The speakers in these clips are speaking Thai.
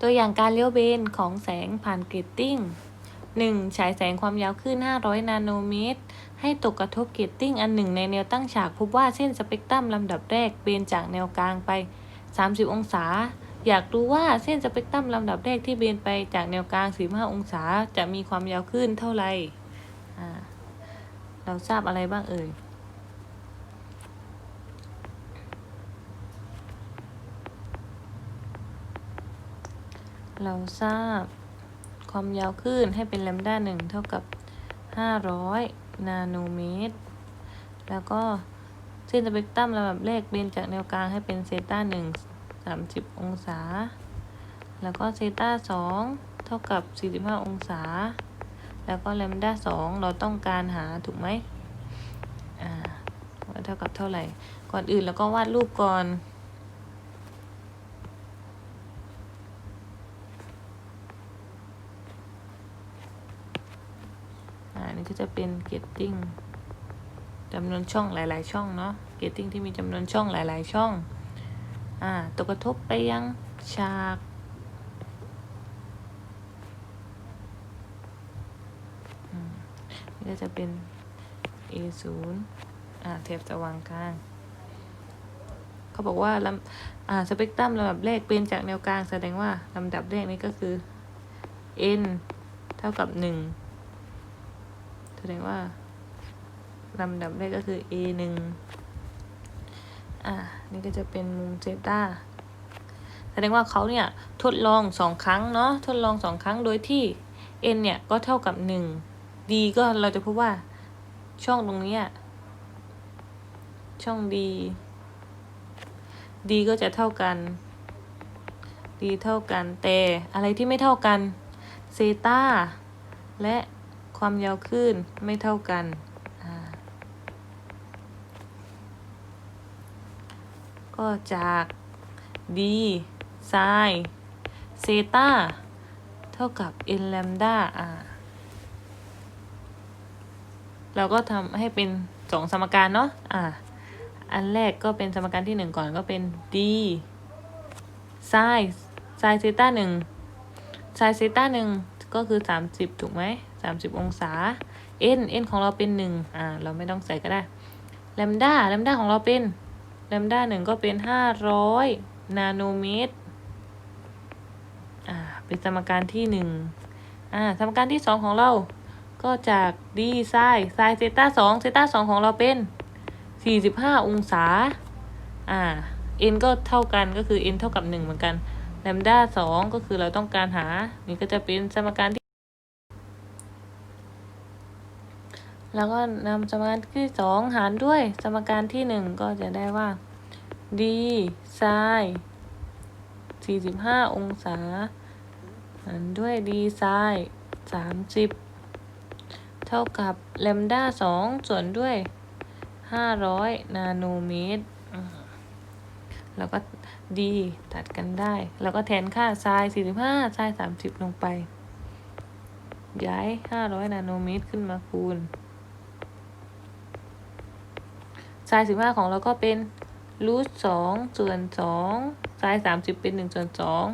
ตัวอย่างการเลี้ยวเบนของแสงผ่านเกรตติ้ง 1. ฉายแสงความยาวคลื่น500 นาโนเมตร ให้ตกกระทบเกรตติ้งอันหนึ่งในแนวตั้งฉากพบว่าเส้นสเปกตรัมลำดับแรกเบนจากแนวกลางไป 30 องศา อยากรู้ว่าเส้นสเปกตรัมลำดับแรกที่เบนไปจากแนวกลาง 45 องศาจะมีความยาวคลื่นเท่าไหร่เราทราบอะไรบ้างเอ่ย เราทราบความยาวคลื่นให้เป็นแลมด้าหนึ่งเท่ากับ 500 นาโนเมตร แล้วก็เส้นสเปกตรัมลำดับแรกเบนจากแนวกลางให้เป็นเซต้าหนึ่ง30องศา แล้วก็เซต้าสองเท่ากับ45องศา แล้วก็แลมด้าสองเราต้องการหาถูกไหมอ่าเท่ากับเท่าไหร่ ก่อนอื่นเราก็วาดรูปก่อน อ่านี่ ก็จะเป็นเกตติ้งจำนวนช่องหลาย ๆ ช่องเนาะเกตติ้งที่มีจำนวนช่องหลาย ๆ ช่องอ่าตกกระทบไปยังฉากนี่ก็จะเป็น A ศูนอ่าเทียบสว่างกลาง เขาบอกว่าลำอ่าสเปกตรัมลำดับแรกเป็นจากแนวกลางแสดงว่าลำดับแรกนี้ก็คือ n เท่ากับหนึ่ง แสดงว่าลำดับแรกก็คือ a หนึ่งอ่า นี่ก็จะเป็นมุมเซต้าแสดงว่าเขาเนี่ยทดลองสองครั้งเนาะ ทดลองสองครั้งโดยที่ n เนี่ยก็เท่ากับหนึ่ง d ก็เราจะพบว่าช่องตรงนี้ช่อง d d ก็จะเท่ากัน d เท่ากัน แต่อะไรที่ไม่เท่ากันเซต้าและ ความยาวคลื่นไม่เท่ากันอ่าก็จาก d ไซน์เซตาเท่ากับ n แลมดาอ่าเราก็ทำให้เป็นสองสมการเนาะอ่าอันแรกก็เป็นสมการที่หนึ่งก่อนก็เป็น d ไซน์ไซน์เซตาหนึ่งไซน์เซตาหนึ่งก็คือสามสิบถูกไหม สามสิบองศา n n ของเราเป็นหนึ่งอ่า เราไม่ต้องใส่ก็ได้แลมด้าแลมด้าของเราเป็นแลมด้าหนึ่งก็เป็นห้าร้อยนาโนเมตร อ่า เป็นสมการที่หนึ่งอ่า สมการที่สองของเรา ก็จาก d ไซน์ไซน์เซต้าสองเซต้าสองของเราเป็น 45 องศา อ่า n ก็เท่ากันก็คือ n เท่ากับ 1 เหมือนกันแลมด้า2ก็คือเราต้องการหา นี่ก็จะเป็นสมการที่ แล้วก็นำสมการที่2หารด้วยสมการที่1ก็จะได้ว่า d ไซน์45 องศา หารด้วย d ไซน์30 เท่ากับแลมด้า2ส่วนด้วยห้าร้อยนาโนเมตร แล้วก็ดีตัดกันได้ แล้วก็แทนค่าไซน์สี่สิบห้าไซน์สามสิบลงไป ย้ายห้าร้อยนาโนเมตรขึ้นมาคูณ ไซน์สิบห้าของเราก็เป็นรูทสองส่วนสองไซน์สามสิบเป็นหนึ่งส่วนสอง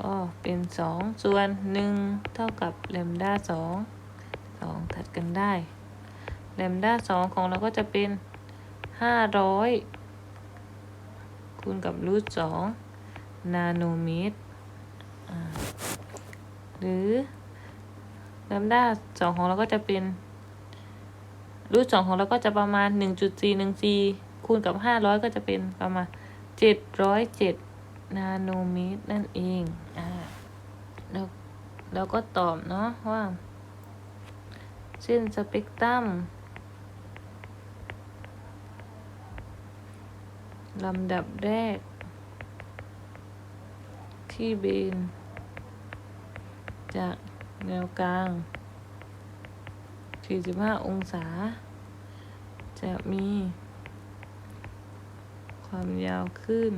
ก็เป็นสองส่วนหนึ่งเท่ากับแลมด้าสองสองตัดกันได้แลมด้าสองของเราก็จะเป็นห้าร้อยคูณกับรูทสองนาโนเมตรหรือแลมด้าสองของเราก็จะเป็น รูทสองของเราก็จะประมาณหนึ่งจุดสี่หนึ่งสี่คูณกับห้าร้อยก็จะเป็นประมาณเจ็ดร้อยเจ็ดนาโนเมตรนั่นเองอ่าแล้วเราก็ตอบเนาะว่า เส้นสเปกตรัมลำดับแรก ที่เบนจากแนวกลาง 45 องศา จะมีความยาวขึ้น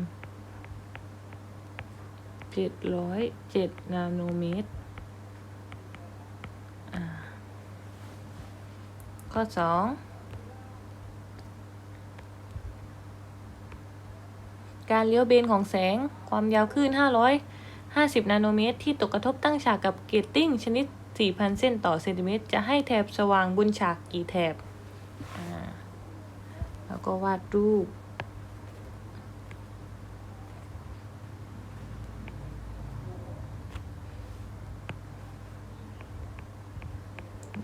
707 นาโนเมตร ข้อสองการเลี้ยวเบนของแสงความยาวคลื่น500 50 นาโนเมตร ที่ตกกระทบตั้งฉากกับเกตติ้งชนิด 4,000 เส้นต่อเซนติเมตร จะให้แถบสว่างบนฉากกี่แถบ แล้วก็วาดรูป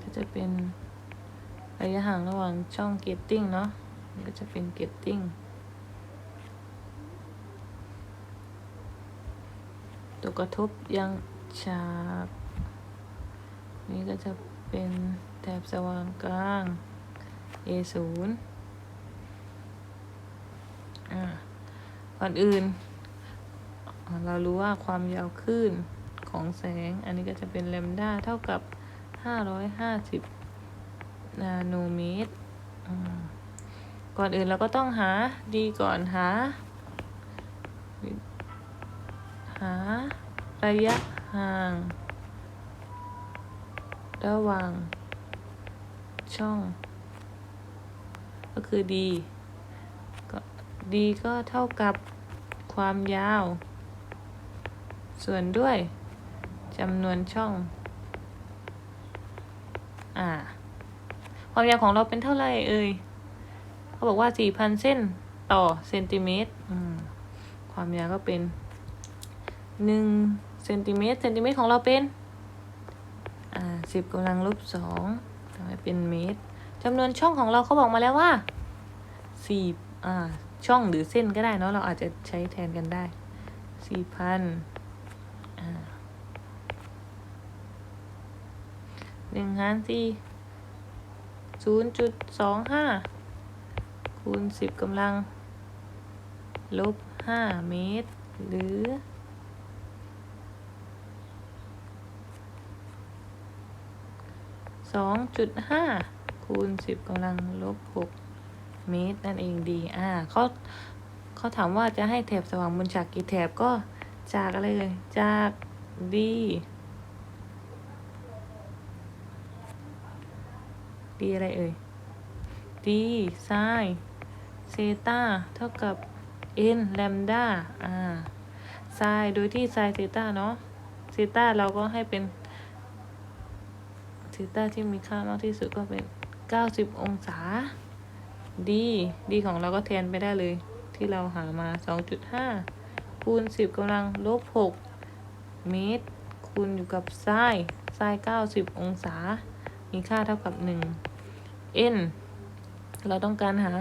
ก็จะเป็นระยะห่างระหว่างช่องเกตติ้งเนาะนี่ก็จะเป็นเกตติ้ง ตัวกระทบยังฉากนี่ก็จะเป็นแถบสว่างกลาง A ศูนย์อ่าก่อนอื่น เรารู้ว่าความยาวคลื่นของแสง อันนี้ก็จะเป็นแลมด้าเท่ากับ 550 นาโนเมตรอืมก่อนอื่นเราก็ต้องหาดีก่อนหา หา ระยะห่าง ระหว่าง ช่อง ก็คือ d ก็ d ก็เท่ากับความยาว ส่วนด้วยจำนวนช่อง อ่า ความยาวของเราเป็นเท่าไหร่เอ่ยเขาบอกว่า 4,000 เส้นต่อเซนติเมตร ความยาวก็เป็น 1เซนติเมตรเซนติเมตรของเราเป็น อ่า10กำลังลบ2ทำให้เป็นเมตรจำนวนช่องของเราเขาบอกมาแล้วว่าสี่อ่าช่องหรือเส้นก็ได้เนาะเราอาจจะใช้แทนกันได้สี่พันอ่าหนึ่งหารสี่ศูนย์จุดสองห้าคูณสิบกำลัง ลบห้าเมตร หรือ สองจุดห้าคูณสิบกำลังลบหกเมตรนั่นเองดีอ่าเขาเขาถามว่าจะให้แถบสว่างบนฉากกี่แถบก็จากอะไรเลยจากดีดีอะไรเอ่ยดีไซน์เซต้าเท่ากับ n แลมด้าอ่าไซน์โดยที่ไซน์เซต้าเนาะเซต้าเราก็ให้เป็น ซีต้าที่มีค่ามากที่สุดก็เป็น 90 องศาดีดีของเราก็แทนไปได้เลย ที่เราหามา 2.5 คูณ 10กำลังลบ 6 เมตร คูณอยู่กับไซน์ไซน์ 90 องศา มีค่าเท่ากับ 1 n เราต้องการหา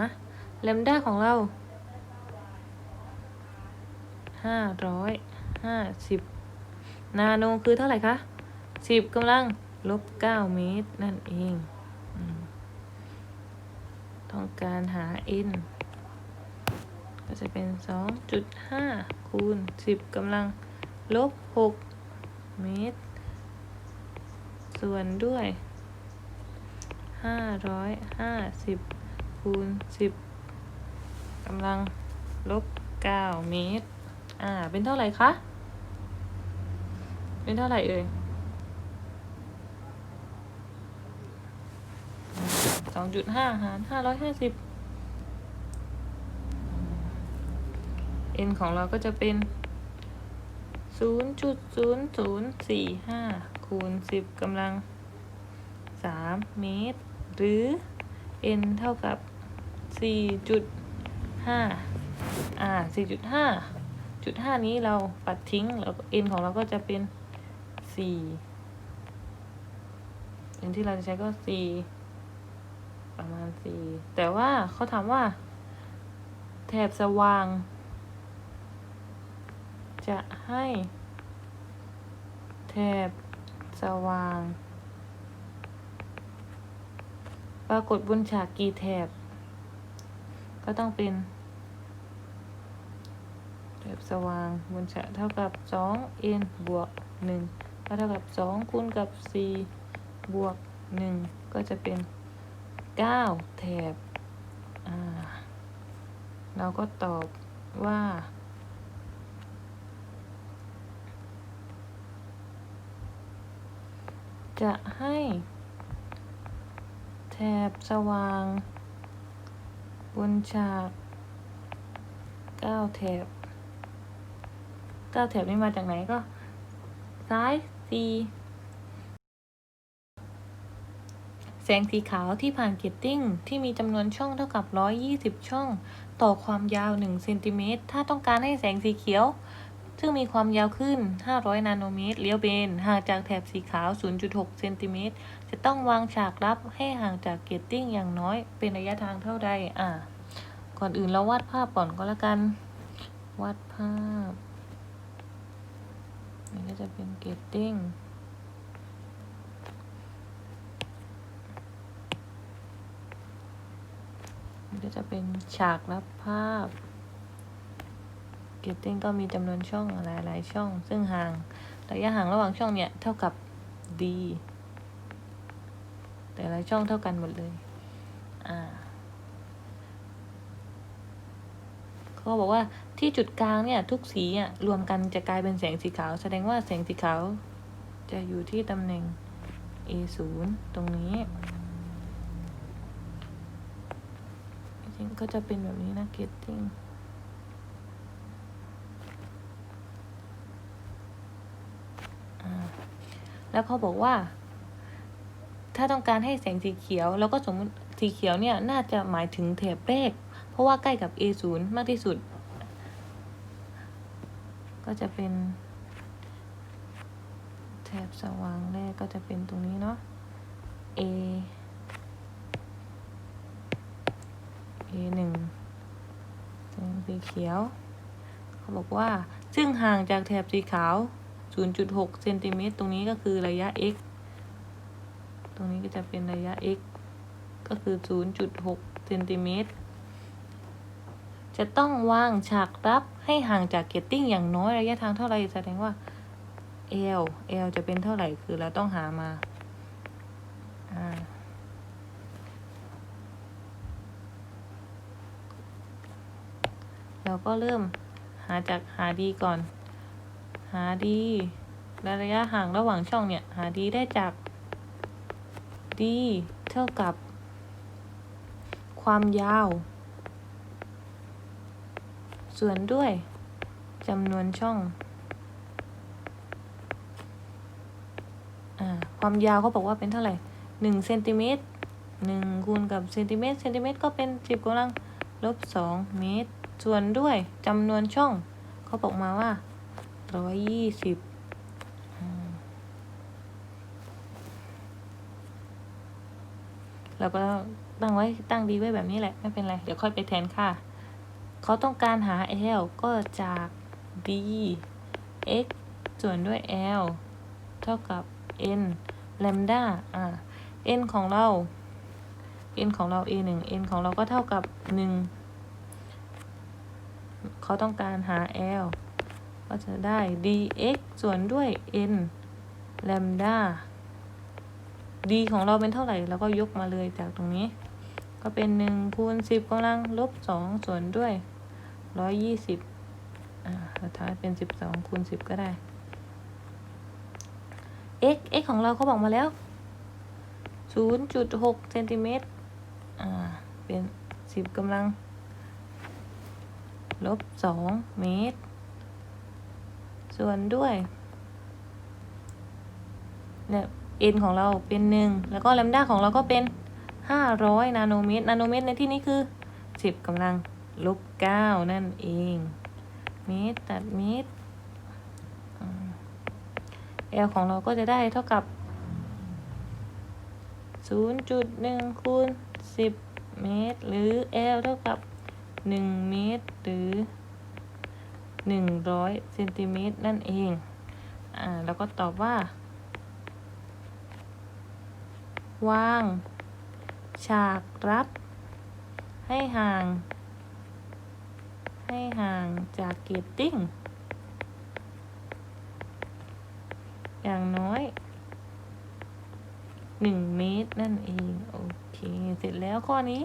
แลมด้าของเรา 550 นาโนคือเท่าไหร่คะ 10กำลัง ลบเก้าเมตรนั่นเองอต้องการหา n ก็จะเป็นสองจุดห้าคูณสิบกำลังลบหกเมตร ส่วนด้วยห้าร้อยห้าสิบคูณสิบกำลังลบเก้าเมตร อ่า เป็นเท่าไหร่คะ เป็นเท่าไหร่เอ่ย ส องจุดห้าหารห้าร้อยห้าสิบ n ของเราก็จะเป็นศูนย์จุดศูนย์ศูนย์สี่ห้าคูณสิบกำลังสามเมตร หรือ n เท่ากับสี่จุดห้าอ่าสี่จุดห้าจุดห้านี้เราปัดทิ้งแล้ว n ของเราก็จะเป็นสี่ n ที่เราจะใช้ก็สี่ ประมาณสี่แต่ว่าเขาถามว่า แถบสว่าง จะให้ แถบสว่าง ปรากฏบนฉากกี่แถบ ก็ต้องเป็น แถบสว่างบนฉากเท่ากับสอง n บวกหนึ่งก็เท่ากับสองคูณกับสี่บวกหนึ่งก็จะเป็น เก้าแถบ เราก็ตอบว่า จะให้ แถบสว่าง บนฉากเก้าแถบเก้าแถบนี้มาจากไหนก็ ซ้าย C แสงสีขาวที่ผ่านเกตติ้งที่มีจำนวนช่องเท่ากับ 120 ช่อง ต่อความยาว 1 เซนติเมตร ถ้าต้องการให้แสงสีเขียว ซึ่งมีความยาวขึ้น 500 นาโนเมตร เลี้ยวเบน ห่างจากแถบสีขาว 0.6 เซนติเมตร จะต้องวางฉากรับให้ห่างจากเกตติ้งอย่างน้อย เป็นระยะทางเท่าใด อ่า ก่อนอื่นเราวาดภาพก่อนก็แล้วกัน วาดภาพ นี่ก็จะเป็นเกตติ้ง ก็จะเป็นฉากรับภาพเกตติ้งก็มีจำนวนช่องหลายๆช่อง ซึ่งห่างระยะห่างระหว่างช่องเนี่ย เท่ากับ d แต่ละช่องเท่ากันหมดเลย อ่าเขาบอกว่าที่จุดกลางเนี่ย ทุกสีอะรวมกันจะกลายเป็นแสงสีขาว แสดงว่าแสงสีขาว จะอยู่ที่ตำแหน่ง a 0 ตรงนี้ ริงก็จะเป็นแบบนี้นะ getting อ่าแล้วเขาบอกว่า ถ้าต้องการให้แสงสีเขียว แล้วก็สมมติสีเขียวเนี่ย น่าจะหมายถึงแถบแรกเพราะว่าใกล้กับ A 0 มากที่สุด ก็จะเป็น แถบสว่างแรกก็จะเป็นตรงนี้เนาะ A A หนึ่งแสงสีเขียว เขาบอกว่า ซึ่งห่างจากแถบสีขาว 0.6 เซนติเมตร ตรงนี้ก็คือระยะ x ตรงนี้ก็จะเป็นระยะ x ก็คือ 0.6 เซนติเมตร จะต้องวางฉากรับให้ห่างจากเกตติ้งอย่างน้อยระยะทางเท่าไหร่แสดงว่า L L จะเป็นเท่าไหร่คือเราต้องหามา อ่า เราก็เริ่มหาจากหาดีก่อน หาดีและระยะห่างระหว่างช่องเนี่ย หาดีได้จาก d เท่ากับ ความยาว ส่วนด้วยจำนวนช่องอความยาวเขาบอกว่าเป็นเท่าไหร่หนึ่งเซนติเมตรหนึ่งคูณกับเซนติเมตรเซนติเมตรก็เป็นสิบกำลังลบสองเมตร ส่วนด้วยจำนวนช่องเขาบอกมาว่าร้อยยี่สิบเราก็ตั้งไว้ตั้งดีไว้แบบนี้แหละ ไม่เป็นไร เดี๋ยวค่อยไปแทนค่า เขาต้องการหา L ก็จาก d x ส่วนด้วย L เท่ากับ n lambda อ่า n ของเรา n ของเรา a 1 n ของเราก็เท่ากับ 1 เขาต้องการหา L ก็จะได้ dx ส่วนด้วย n lambda d ของเราเป็นเท่าไหร่เราก็ยกมาเลยจากตรงนี้ ก็เป็นหนึ่งคูณสิบกำลังลบสองส่วนด้วยร้อยยี่สิบอ่าสุดท้ายเป็นสิบสองคูณสิบก็ได้ x x ของเราเขาบอกมาแล้วศูนย์จุดหกเซนติเมตรอ่า เป็นสิบกำลัง ลบสองเมตร ส่วนด้วยเนี่ย n ของเราเป็นหนึ่งแล้วก็แลมด้าของเราก็เป็นห้าร้อยนาโนเมตร นาโนเมตรในที่นี้คือสิบกำลังลบเก้านั่นเองเมตรตัดเมตร L ของเราก็จะได้เท่ากับ 0.1คูณ10 เมตร หรือ L เท่ากับ 1 เมตร หรือ 100เซนติเมตรนั่นเอง อ่าแล้วก็ตอบว่า วาง ฉากรับ ให้ห่าง ให้ห่างจากเกตติ้ง อย่างน้อย 1 เมตรนั่นเอง โอเค เสร็จแล้วข้อนี้